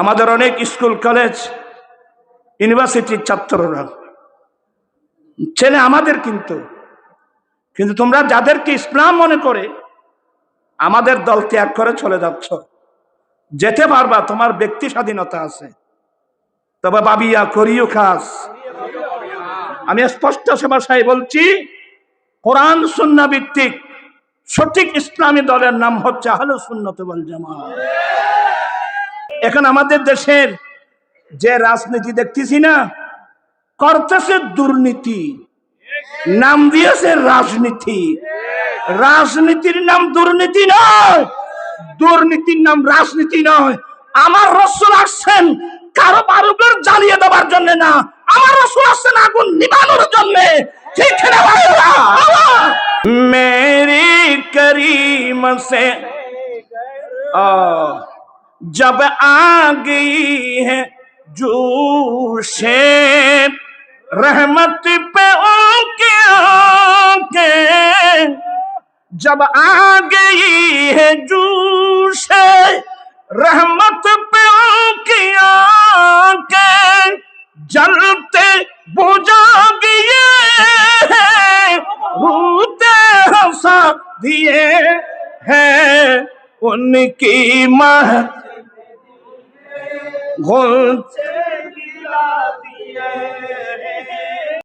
আমাদের অনেক school, college, ইউনিভার্সিটির ছাত্ররা। ছেলে আমাদের কিন্তু। কিন্তু তোমরা যাদেরকে ইসলাম মনে করে, আমাদের দল ত্যাগ করে চলে যাচ্ছ। যেতে পারবা, তোমার ব্যক্তি স্বাধীনতা আছে। তবে বাবিয়া, করিও খাস। আমি স্পষ্ট ভাষায় বলছি, কোরআন, সুন্না ভিত্তিক সঠিক ইসলামী দলের নাম হচ্ছে আহলে সুন্নত ওয়াল জামাত। এখন আমাদের দেশের যে রাজনীতি দেখতেছি না, করতেছে দুর্নীতি, নাম দিয়েছে রাজনীতি। রাজনীতির নাম দুর্নীতি নয়, দুর্নীতির নাম রাজনীতি নয়। আমার রসুল আসছেন কারও বারুকের জ্বালিয়ে দেওয়ার জন্য না, আমার রসুল আসছেন আগুন নিবানোর জন্য। ঠিক মেরি করিম সে جب آ گئی ہے جوش رحمت پہ ان کے کے جب آ گئی ہے جوش رحمت پہ ان کے کے جلتے بجا گئے ہیں، روتے ہنسا دیے ہیں، ان کی مہک গঞ্জে দিয়ে